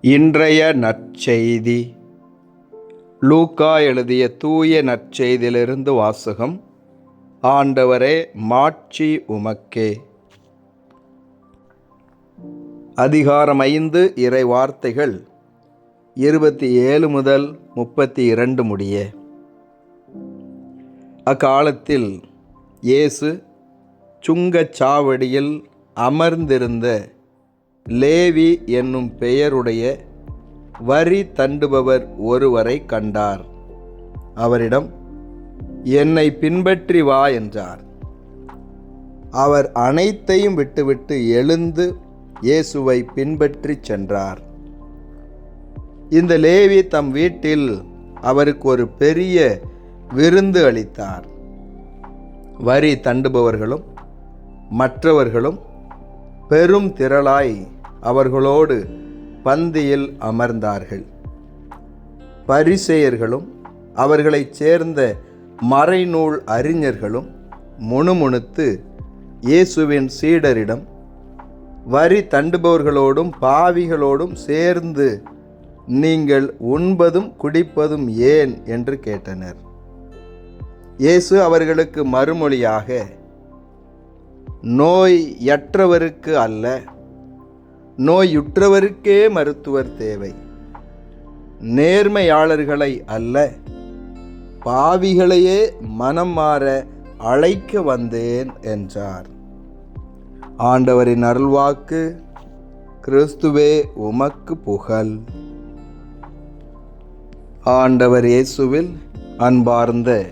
இன்றைய நற்செய்தி. லூக்கா எழுதிய தூய நற்செய்தியிலிருந்து வாசகம் ஆண்டவரே மாட்சி உமக்கே. அதிகாரம் ஐந்து இறை வார்த்தைகள் இருபத்தி ஏழு முதல் முப்பத்தி இரண்டு முடிய. அக்காலத்தில் இயேசு சுங்கச்சாவடியில் அமர்ந்திருந்த லேவி என்னும் பெயருடைய வரி தண்டுபவர் ஒருவரை கண்டார். அவரிடம் என்னை பின்பற்றி வா என்றார். அவர் அனைத்தையும் விட்டுவிட்டு எழுந்து இயேசுவை பின்பற்றி சென்றார். இந்த லேவி தம் வீட்டில் அவருக்கு ஒரு பெரிய விருந்து அளித்தார். வரி தண்டுபவர்களும் மற்றவர்களும் பெரும் திரளாய் அவர்களோடு பந்தியில் அமர்ந்தார்கள். பரிசெயர்களும் அவர்களைச் சேர்ந்த மறைநூல் அறிஞர்களும் முணுமுணுத்து இயேசுவின் சீடரிடம் வரி தண்டுபவர்களோடும் பாவிகளோடும் சேர்ந்து நீங்கள் உண்பதும் குடிப்பதும் ஏன்? என்று கேட்டனர். இயேசு அவர்களுக்கு மறுமொழியாக நோயற்றவருக்கு அல்ல நோயுற்றவருக்கே மருத்துவர் தேவை. நேர்மையாளர்களை அல்ல பாவிகளையே மனம் மாற அழைக்க வந்தேன் என்றார். ஆண்டவரின் அருள்வாக்கு கிறிஸ்துவே உமக்கு புகழ். ஆண்டவர் இயேசுவில் அன்பார்ந்த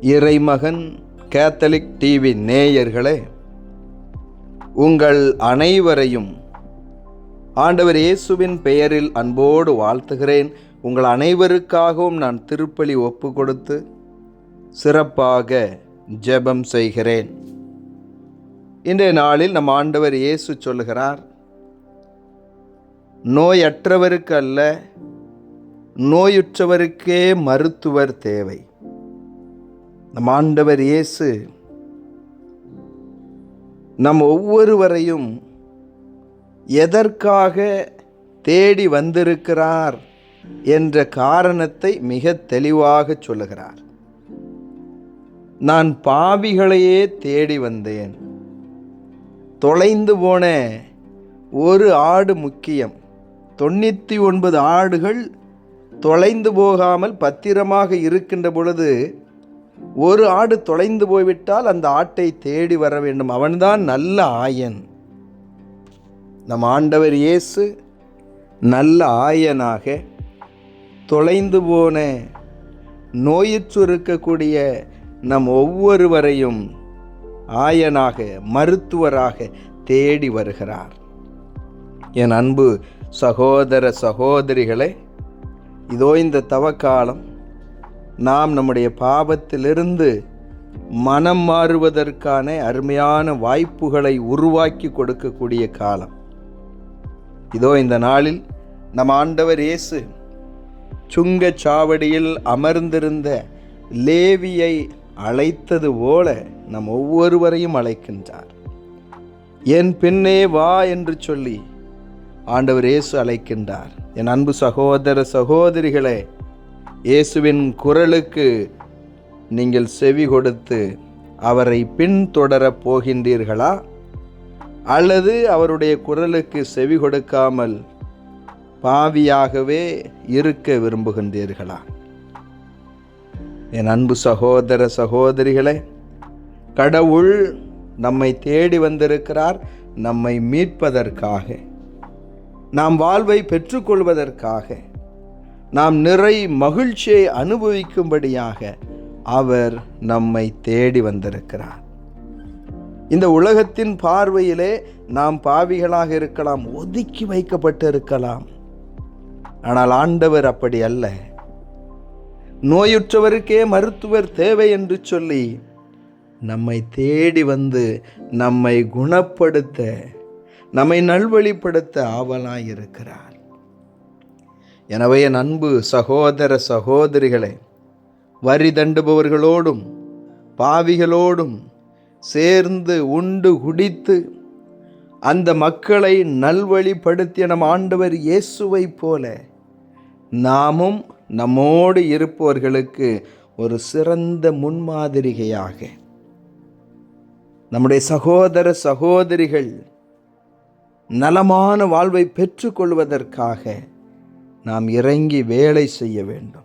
இறைமகன் கேத்தலிக் டிவி நேயர்களே உங்கள் அனைவரையும் ஆண்டவர் இயேசுவின் பெயரில் அன்போடு வாழ்த்துகிறேன். உங்கள் அனைவருக்காகவும் நான் திருப்பலி ஒப்பு கொடுத்து சிறப்பாக ஜெபம் செய்கிறேன். இன்றைய நாளில் நம் ஆண்டவர் இயேசு சொல்லுகிறார் நோயற்றவருக்கு அல்ல நோயுற்றவருக்கே மருத்துவர் தேவை. நம் ஆண்டவர் இயேசு நம் ஒவ்வொருவரையும் எதற்காக தேடி வந்திருக்கிறார் என்ற காரணத்தை மிக தெளிவாக சொல்லுகிறார். நான் பாவிகளையே தேடி வந்தேன். தொலைந்து போன ஒரு ஆடு முக்கியம். தொண்ணூற்றி ஒன்பது ஆடுகள் தொலைந்து போகாமல் பத்திரமாக இருக்கின்ற பொழுது ஒரு ஆடு தொலைந்து போய்விட்டால் அந்த ஆட்டை தேடி வர வேண்டும். அவன்தான் நல்ல ஆயன். நம் ஆண்டவர் இயேசு நல்ல ஆயனாக தொலைந்து போன நோயிற்று இருக்கக்கூடிய நம் ஒவ்வொருவரையும் ஆயனாக மருத்துவராக தேடி வருகிறார். என் அன்பு சகோதர சகோதரிகளே இதோ இந்த தவக்காலம் நாம் நம்முடைய பாவத்திலிருந்து மனம் மாறுவதற்கான அருமையான வாய்ப்புகளை உருவாக்கி கொடுக்கக்கூடிய காலம். இதோ இந்த நாளில் நம் ஆண்டவர் இயேசு சுங்கச் சாவடியில் அமர்ந்திருந்த லேவியை அழைத்தது போல நம் ஒவ்வொருவரையும் அழைக்கின்றார். என் பின்னே வா என்று சொல்லி ஆண்டவர் இயேசு அழைக்கின்றார். என் அன்பு சகோதர சகோதரிகளே இயேசுவின் குரலுக்கு நீங்கள் செவி கொடுத்து அவரை பின்தொடரப் போகின்றீர்களா? அல்லது அவருடைய குரலுக்கு செவி கொடுக்காமல் பாவியாகவே இருக்க விரும்புகின்றீர்களா? என் அன்பு சகோதர சகோதரிகளே கடவுள் நம்மை தேடி வந்திருக்கிறார் நம்மை மீட்பதற்காக நாம் வாழ்வை பெற்றுக்கொள்வதற்காக நாம் நிறை மகிழ்ச்சியை அனுபவிக்கும்படியாக அவர் நம்மை தேடி வந்திருக்கிறார். இந்த உலகத்தின் பார்வையிலே நாம் பாவிகளாக இருக்கலாம் ஒதுக்கி வைக்கப்பட்டு இருக்கலாம் ஆனால் ஆண்டவர் அப்படி அல்ல. நோயுற்றவருக்கே மருத்துவர் தேவை என்று சொல்லி நம்மை தேடி வந்து நம்மை குணப்படுத்த நம்மை நல்வழிப்படுத்த ஆவலாய் இருக்கிறார் எனவே என் அன்பு சகோதர சகோதரிகளே வரி தண்டுபவர்களோடும் பாவிகளோடும் சேர்ந்து உண்டு குடித்து அந்த மக்களை நல்வழிப்படுத்திய நம் ஆண்டவர் இயேசுவை போல நாமும் நம்மோடு இருப்பவர்களுக்கு ஒரு சிறந்த முன்மாதிரிகையாக. நம்முடைய சகோதர சகோதரிகள் நலமான வாழ்வை பெற்றுக்கொள்வதற்காக நாம் இறங்கி வேலை செய்ய வேண்டும்.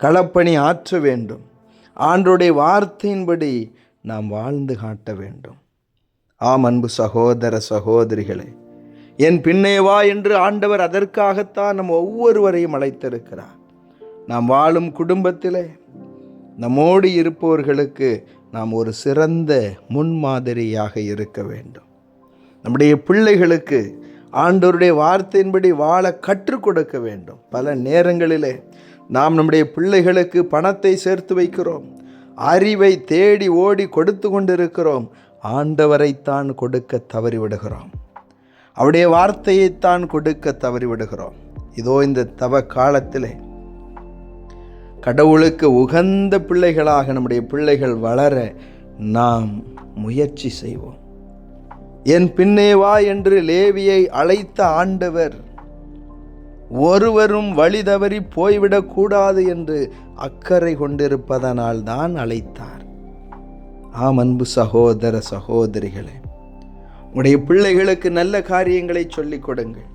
களப்பணி ஆற்ற வேண்டும். ஆண்டோடைய வார்த்தையின்படி நாம் வாழ்ந்து காட்ட வேண்டும். ஆம் அன்பு சகோதர சகோதரிகளே என் பின்னே வா என்று ஆண்டவர் அதற்காகத்தான் நம் ஒவ்வொருவரையும் அழைத்திருக்கிறார். நாம் வாழும் குடும்பத்திலே நம்மோடு இருப்பவர்களுக்கு நாம் ஒரு சிறந்த முன்மாதிரியாக இருக்க வேண்டும். நம்முடைய பிள்ளைகளுக்கு ஆண்டோருடைய வார்த்தையின்படி வாழ கற்றுக் கொடுக்க வேண்டும். பல நேரங்களிலே நாம் நம்முடைய பிள்ளைகளுக்கு பணத்தை சேர்த்து வைக்கிறோம். அறிவை தேடி ஓடி கொடுத்து கொண்டிருக்கிறோம். ஆண்டவரைத்தான் கொடுக்க தவறிவிடுகிறோம். அவருடைய வார்த்தையைத்தான் கொடுக்க தவறிவிடுகிறோம். இதோ இந்த தவ காலத்திலே கடவுளுக்கு உகந்த பிள்ளைகளாக நம்முடைய பிள்ளைகள் வளர நாம் முயற்சி செய்வோம். என் பின்னே வா என்று லேவியை அழைத்த ஆண்டவர் ஒருவரும் வழி தவறி போய்விடக்கூடாது என்று அக்கறை கொண்டிருப்பதனால் தான் அழைத்தார். ஆம் அன்பு சகோதர சகோதரிகளே உடைய பிள்ளைகளுக்கு நல்ல காரியங்களை சொல்லிக் கொடுங்கள்.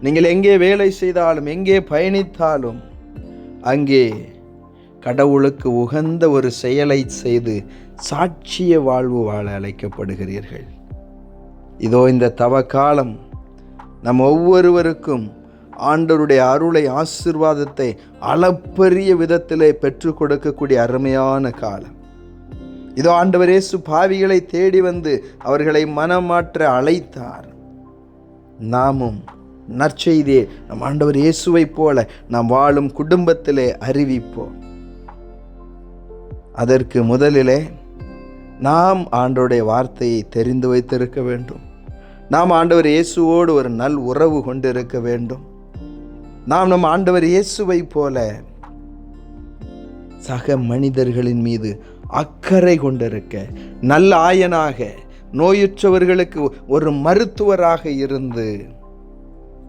நீங்கள் எங்கே வேலை செய்தாலும் எங்கே பயணித்தாலும் அங்கே கடவுளுக்கு உகந்த ஒரு செயலை செய்து சாட்சிய வாழ்வு வாழ அழைக்கப்படுகிறீர்கள். இதோ இந்த தவக்காலம் நம் ஒவ்வொருவருக்கும் ஆண்டவருடைய அருளை ஆசிர்வாதத்தை அளப்பரிய விதத்திலே பெற்றுக் கொடுக்கக்கூடிய அருமையான காலம். இதோ ஆண்டவர் இயேசு பாவிகளை தேடி வந்து அவர்களை மனமாற்ற அழைத்தார். நாமும் நற்செய்தியை நம் ஆண்டவர் இயேசுவைப் போல நாம் வாழும் குடும்பத்திலே அறிவிப்போம். அதற்கு முதலிலே நாம் ஆண்டவருடைய வார்த்தையை தெரிந்து வைத்திருக்க வேண்டும். நாம் ஆண்டவர் இயேசுவோடு ஒரு நல் உறவு கொண்டிருக்க வேண்டும். நாம் நம் ஆண்டவர் இயேசுவை போல சக மனிதர்களின் மீது அக்கறை கொண்டிருக்க நல்ல ஆயனாக நோயுற்றவர்களுக்கு ஒரு மருத்துவராக இருந்து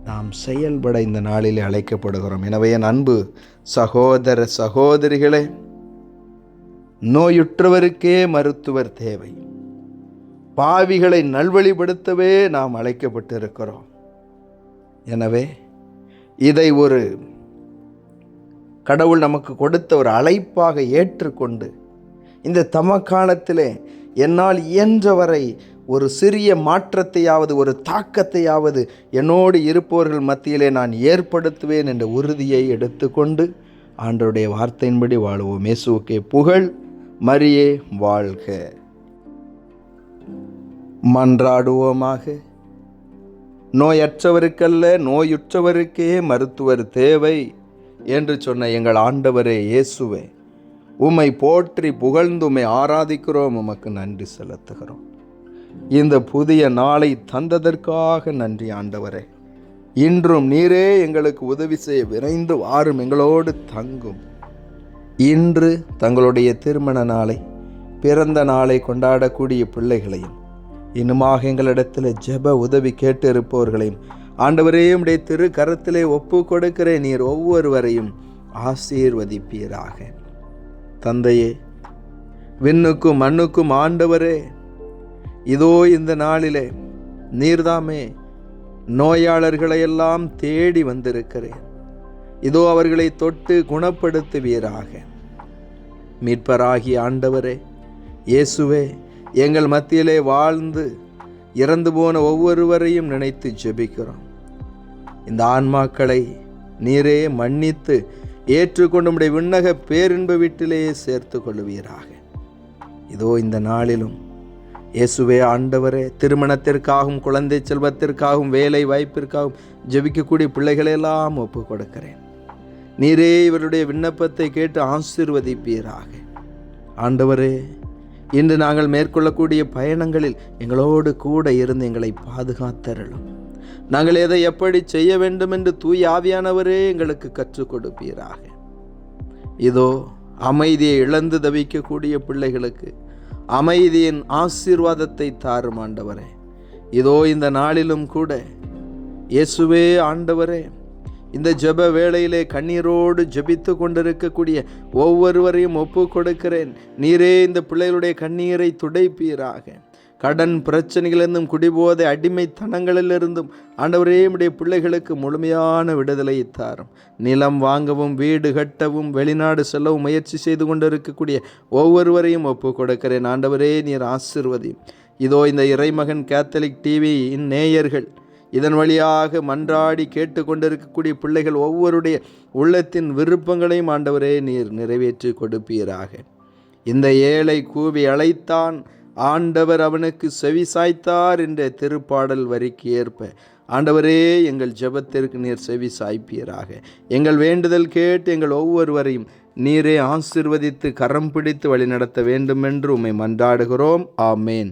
நாம் செயல்பட இந்த நாளில் அழைக்கப்படுகிறோம். எனவே என் அன்பு சகோதர சகோதரிகளே நோயுற்றவருக்கே மருத்துவர் தேவை. பாவிகளை நல்வழிப்படுத்தவே நாம் அழைக்கப்பட்டிருக்கிறோம். எனவே இதை ஒரு கடவுள் நமக்கு கொடுத்த ஒரு அழைப்பாக ஏற்றுக்கொண்டு இந்த தம என்னால் இயன்றவரை ஒரு சிறிய மாற்றத்தையாவது ஒரு தாக்கத்தையாவது என்னோடு இருப்பவர்கள் மத்தியிலே நான் ஏற்படுத்துவேன் என்ற உறுதியை எடுத்துக்கொண்டு ஆண்டருடைய வார்த்தையின்படி வாழுவோம். மேசுவுக்கே புகழ் மரியே வாழ்க. மன்றாடுவோமாக. நோயற்றவருக்கல்ல நோயுற்றவருக்கே மருத்துவர் தேவை என்று சொன்ன எங்கள் ஆண்டவரே இயேசுவே உம்மை போற்றி புகழ்ந்து ஆராதிக்கிறோம் உமக்கு நன்றி செலுத்துகிறோம். இந்த புதிய நாளை தந்ததற்காக நன்றி ஆண்டவரே. இன்றும் நீரே எங்களுக்கு உதவி செய்ய விரைந்து வாரும் எங்களோடு தங்கும். இன்று தங்களுடைய திருமண நாளை பிறந்த நாளை கொண்டாடக்கூடிய பிள்ளைகளையும் இன்னுமாக எங்களிடத்தில் ஜெப உதவி கேட்டு இருப்பவர்களையும் ஆண்டவரையும் உடைய திரு கரத்திலே ஒப்பு கொடுக்கிற நீர் ஒவ்வொருவரையும் ஆசீர்வதிப்பீராக. தந்தையே விண்ணுக்கும் மண்ணுக்கும் ஆண்டவரே இதோ இந்த நாளிலே நீர்தாமே நோயாளர்களையெல்லாம் தேடி வந்திருக்கிறேன். இதோ அவர்களை தொட்டு குணப்படுத்துவீராக. மீட்பராகி ஆண்டவரே இயேசுவே எங்கள் மத்தியிலே வாழ்ந்து இறந்து போன ஒவ்வொருவரையும் நினைத்து ஜெபிக்கிறோம். இந்த ஆன்மாக்களை நீரே மன்னித்து ஏற்றுக்கொண்டு நம்முடைய விண்ணக பேரின்ப வீட்டிலேயே சேர்த்து கொள்வீராக இதோ இந்த நாளிலும் இயேசுவே ஆண்டவரே திருமணத்திற்காகவும் குழந்தை செல்வத்திற்காகவும் வேலை வாய்ப்பிற்காகவும் ஜெபிக்கக்கூடிய பிள்ளைகளெல்லாம் ஒப்பு கொடுக்கிறேன் நீரே இவருடைய விண்ணப்பத்தை கேட்டு ஆசீர்வதிப்பீராக. ஆண்டவரே இன்று நாங்கள் மேற்கொள்ளக்கூடிய பயணங்களில் எங்களோடு கூட இருந்து எங்களை பாதுகாத்தருளும். நாங்கள் எதை எப்படி செய்ய வேண்டும் என்று தூய் ஆவியானவரே எங்களுக்கு கற்றுக் கொடுப்பீராக. இதோ அமைதியை இழந்து தவிக்கக்கூடிய பிள்ளைகளுக்கு அமைதியின் ஆசீர்வாதத்தை தாரும் ஆண்டவரே. இதோ இந்த நாளிலும் கூட இயேசுவே ஆண்டவரே இந்த ஜெப வேளையிலே கண்ணீரோடு ஜெபித்து கொண்டிருக்கக்கூடிய ஒவ்வொருவரையும் ஒப்பு கொடுக்கிறேன் நீரே இந்த பிள்ளைகளுடைய கண்ணீரை துடைப்பீராக. கடன் பிரச்சனைகளிலிருந்தும் குடிபோதை அடிமைத்தனங்களிலிருந்தும் ஆண்டவரே உடைய பிள்ளைகளுக்கு முழுமையான விடுதலை தாரும். நிலம் வாங்கவும் வீடு கட்டவும் வெளிநாடு செல்லவும் முயற்சி செய்து கொண்டிருக்கக்கூடிய ஒவ்வொருவரையும் ஒப்பு கொடுக்கிறேன் ஆண்டவரே நீர் ஆசிர்வதி. இதோ இந்த இறைமகன் கேத்தலிக் டிவியின் நேயர்கள் இதன் வழியாக மன்றாடி கேட்டுக்கொண்டிருக்கக்கூடிய பிள்ளைகள் ஒவ்வொருடைய உள்ளத்தின் விருப்பங்களையும் ஆண்டவரே நீர் நிறைவேற்றி கொடுப்பீராக. இந்த ஏழை கூவி அழைத்தான் ஆண்டவர் அவனுக்கு செவி சாய்த்தார் என்ற திருப்பாடல் வரிக்கு ஏற்ப ஆண்டவரே எங்கள் ஜெபத்திற்கு நீர் செவி சாய்ப்பீராக. எங்கள் வேண்டுதல் கேட்டு எங்கள் ஒவ்வொருவரையும் நீரே ஆசிர்வதித்து கரம் பிடித்து வழிநடத்த வேண்டும் என்று உம்மை மன்றாடுகிறோம். ஆமேன்.